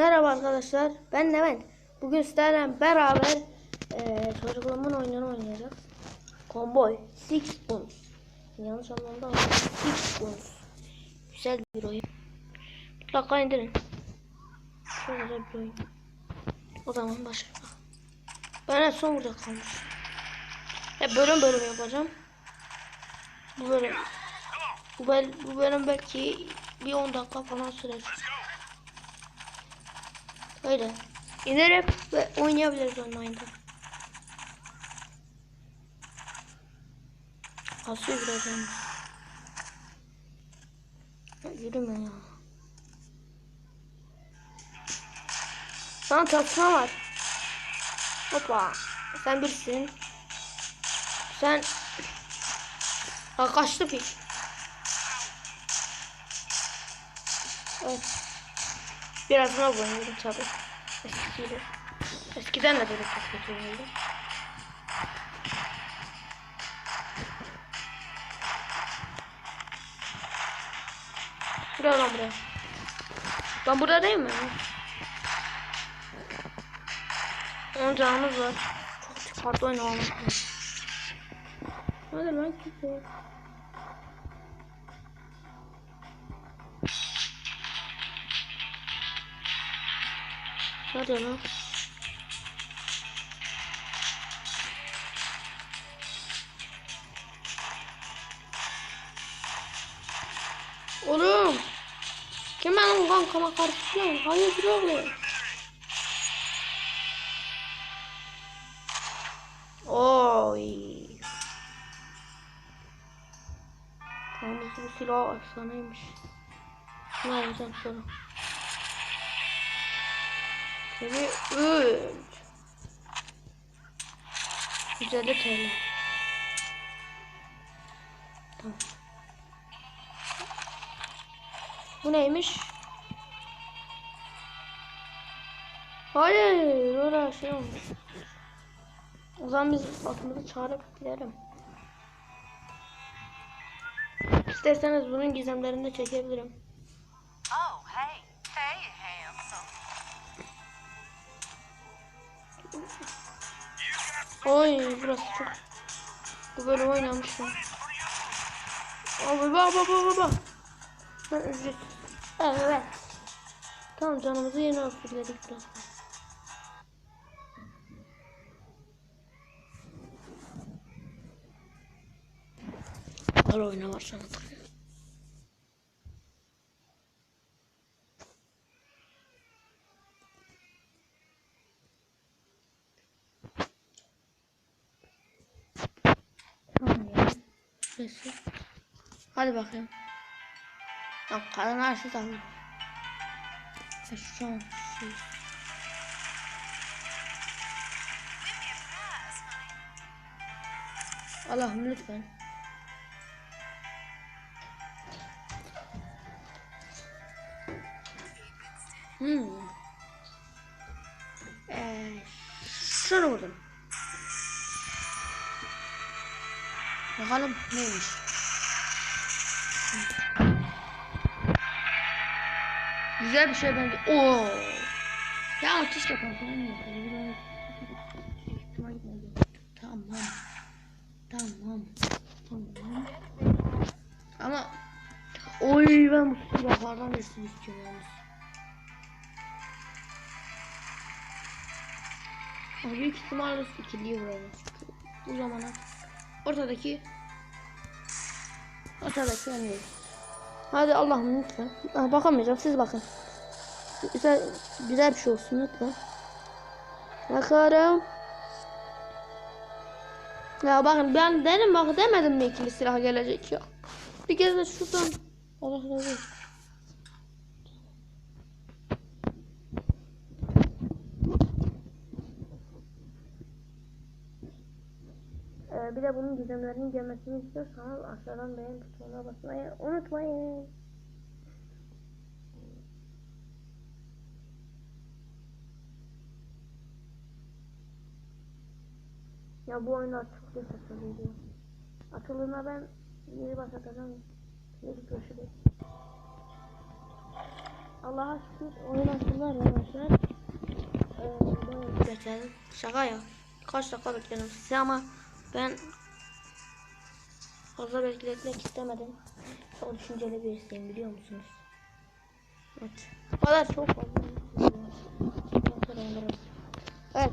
Merhaba arkadaşlar. Ben Levent. Bugün sizlerle beraber eee çocukluğumun oyununu oynayacağız. Comboy. Six Bones. Yanlış anlamda ama Six Bones. Güzel bir oyun. Mutlaka indirin. Çok güzel bir oyun. O zaman başlayalım. Ben en son burada kalmış. Hep bölüm bölüm yapacağım. Bu bölüm. Bu, bu bölüm belki bir 10 dakika falan sürer. Öyle. İnerek ve oynayabiliriz online'da. Kasıyor biraz ama. Yürüme ya. Sana çatışma var. Hoppa. Sen birsin. Sen... Ha kaçtı pik. Evet. Biraz daha oynuyorum tabi. Eskiyle. Eskiden de böyle çok kötü oynuyordu. Buraya lan buraya. Ben burada değil mi? Onun canımız var. Çok dikkatli oynamamız lazım. Hadi lan gidiyor. Hadi lan. Oğlum. Kim benim kankama karıştırıyor? Hayır oğlum. Oy. Kendisi bu silah efsaneymiş. Ne alacağım sonra. Seni öl. 150 TL. Tamam. Bu neymiş? Hayır, orada şey olmuş. O zaman biz atımızı çağırıp gidelim. İsterseniz bunun gizemlerini de çekebilirim. Oy burası çok. Bu bölüm oynamıştım. Abi baba baba baba. Ben ücret. Evet. Tamam canımızı yeni hafifledik biraz. Var sana. Tamam ya. Neyse. Hadi bakayım. Bak kadın arşı tabii. Ha, Şu an şey. Allah'ım lütfen. Hmm. Güzel bir şey bence. Oo. Ya artist yapalım. Tamam. Tamam. Tamam. Ama oy ben bu silahlardan resim istiyorum. Ama büyük ihtimalle ikiliyi vuralım. Bu zamana ortadaki ortadaki önüyor. Hadi Allah'ım lütfen. Ha, bakamayacağım siz bakın. Güzel, güzel bir şey olsun lütfen. Bakarım. Ya bakın ben dedim bak demedim mi ikili silah gelecek ya. Bir kez de şuradan. Allah razı olsun. De bunun gizemlerinin gelmesini istiyorsanız aşağıdan beğen butonuna basmayı unutmayın. Ya bu oyunlar çok geç açılıyor. Açıldığında ben yeni başlatacağım. Yeni görüşürüz. Allah'a şükür oyun açtılar arkadaşlar. Ee. Şaka ya. Kaç dakika bekledim size ama ben fazla bekletmek istemedim. Çok düşünceli birisiyim biliyor musunuz? Evet. Kadar çok fazla. Evet.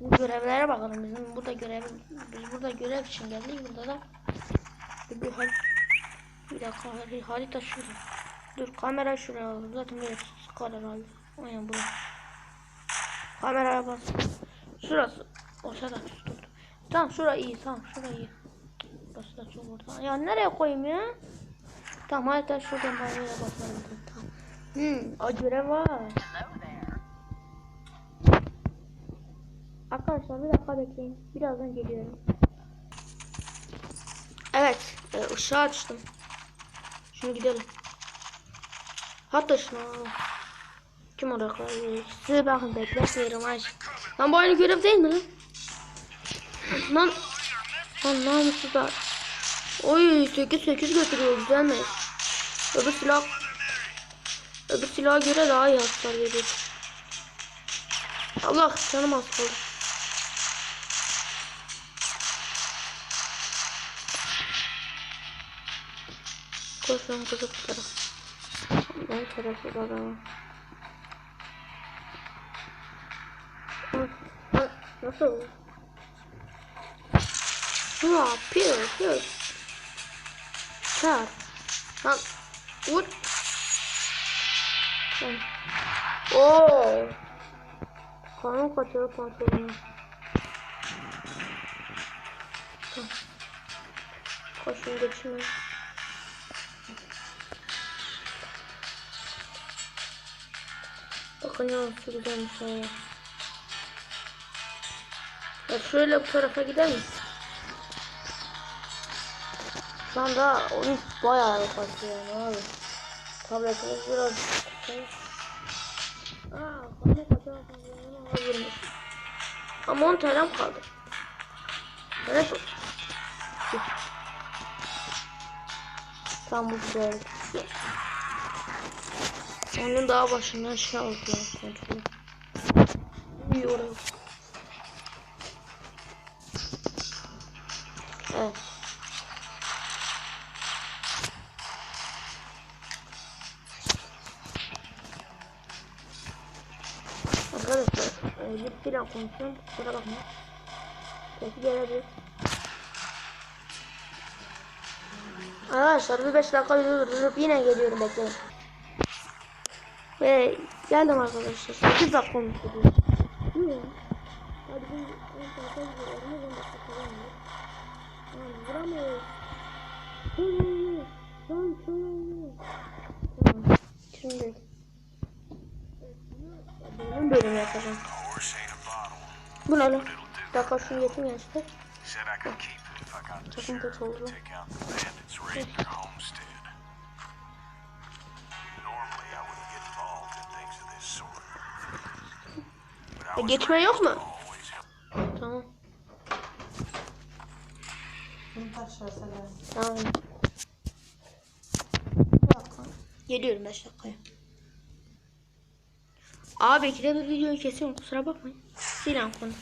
Bu görevlere bakalım. Bizim burada görev biz burada görev için geldik. Burada da bir, bir, har- bir dakika har- harita şurada. Dur kamera şuraya. Zaten böyle çıkar herhalde. Aynen buraya. Kameraya bas. Şurası. Ortada tuttu. Tamam şura iyi. Tamam şura iyi. Burası da çok orada. Ya nereye koyayım ya? Tamam harita şuradan banyoya basalım. Tamam. Hmm, görev var. Arkadaşlar bir dakika bekleyin. Birazdan geliyorum. Evet. E, açtım. Şimdi gidelim. Hatta şunu alalım. Kim koyuyor? Size bakın bekletmiyorum aç. Lan bu aynı görev değil mi lan? Lan. Lan namussuzlar. Oy 8 8 götürüyor güzelmiş. Öbür silah Öbür silaha göre daha iyi hasar veriyor. Allah canım az kaldı. Koşun kızı bu taraf. Ben tarafı adamı. Nasıl? Ne yapıyor? Yapıyor. Çar. Lan. Vur. Oo. Kanım kaçıyor. Tamam. Koşun geçme. Bakın ya nasıl güzelmiş ha. Ya şöyle bu tarafa gider misin? Şu anda oyun bayağı yapası yani abi. Tabletimiz biraz şey. Aa, kanı kaçar pantolonu alabilirmiş. Ama 10 TL'm kaldı. Evet. Tam bu güzel. Onun daha başından şey aldı ya kontrolü. E, silah konuşuyorum. Kusura bakmayın. Sesi gelebilir. Arkadaşlar bir 5 dakika durdurup yine geliyorum bekleyin. Ve geldim arkadaşlar. 8 dakika ya? Hadi bir 10 dakika gidiyor. 10 dakika var. Tamam vuramıyoruz. Vuramıyoruz. Lan şöyle. Tamam. Şimdi. Bölüm bölüm yapacağım. Bu ne lan? Bir dakika şunu getireyim gençler. Said I could keep it if I got the Sakın sheriff kötü oldu. E, geçme yok mu? Tamam. Bunu taş verseler. Tamam. Geliyorum 5 dakikaya. Abi ikide bir videoyu kesiyorum kusura bakmayın. Silah konu.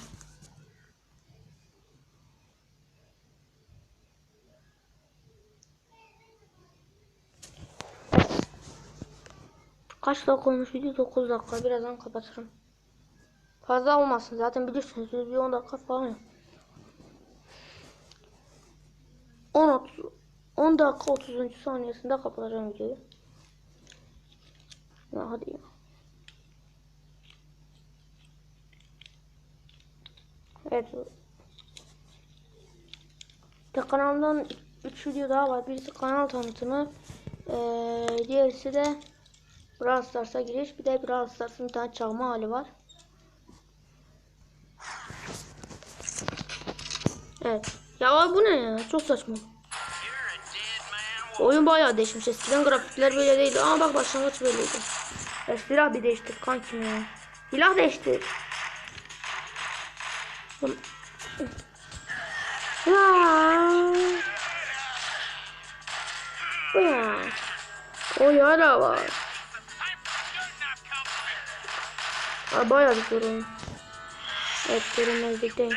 Kaç dakika olmuş video? 9 dakika. Birazdan kapatırım. Fazla olmasın zaten bilirsiniz. Bir 10 dakika falan. yok. 10 30 10 dakika 30. saniyesinde kapatacağım videoyu. Ya hadi ya. Evet. De kanalımdan 3 video daha var. Birisi kanal tanıtımı. Ee, diğerisi de Brawl Stars'a giriş. Bir de Brawl Stars'ın tane çalma hali var. Evet. Ya bu ne ya? Çok saçma. Oyun bayağı değişmiş. Eskiden grafikler böyle değildi. Ama bak başlangıç böyleydi. Ya bir değiştir kankim ya. Silah değiştir. Ya. Bu ya. O yara var. Aa, bayağı bir sorun. Evet görünmezlikteyim.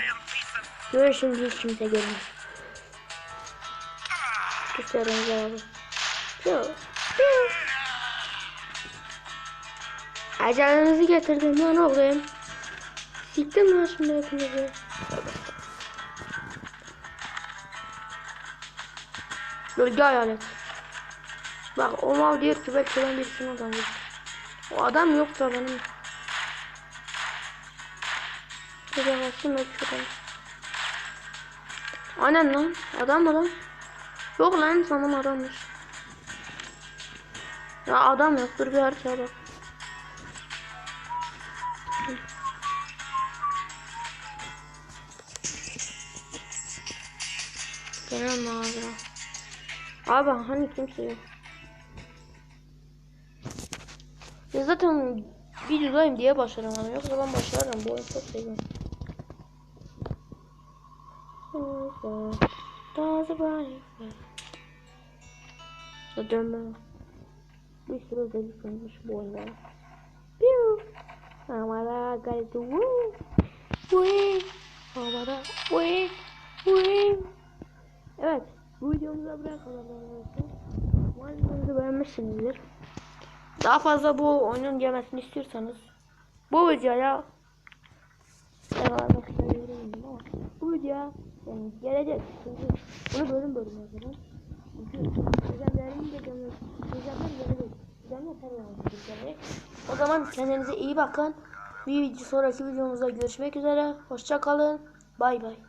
Gör şimdi hiç kimse görmez. Kuşlarımıza abi. Yok. Acelenizi getirdim lan oğlum. Siktim lan şimdi hepinizi. Gölge hayalet. Bak o mal ki belki ben birisini adam. O adam yoksa benim. Bakayım belki şuradan. Aynen lan. Adam mı lan? Yok lan sanırım adammış. Ya adam yok. Dur bir haritaya bak. Genel mağara. Abi hani kimse yok. Ya zaten videodayım diye başaramadım. Yoksa ben başarırım. Bu oyunu çok seviyorum. Zaten ben bir sürü özellik olmuş bu oyunda. Piu. Havada gayet woo. Wee. Havada wee. Wee. Evet. Bu videomuza buraya kadar arkadaşlar. Umarım beğenmişsinizdir. Daha fazla bu oyunun gelmesini istiyorsanız bu videoya bu video yani gelecek. Çünkü bunu bölüm bölüm gelecek. O zaman kendinize iyi bakın. Bir video sonraki videomuzda görüşmek üzere. Hoşça kalın. Bay bay.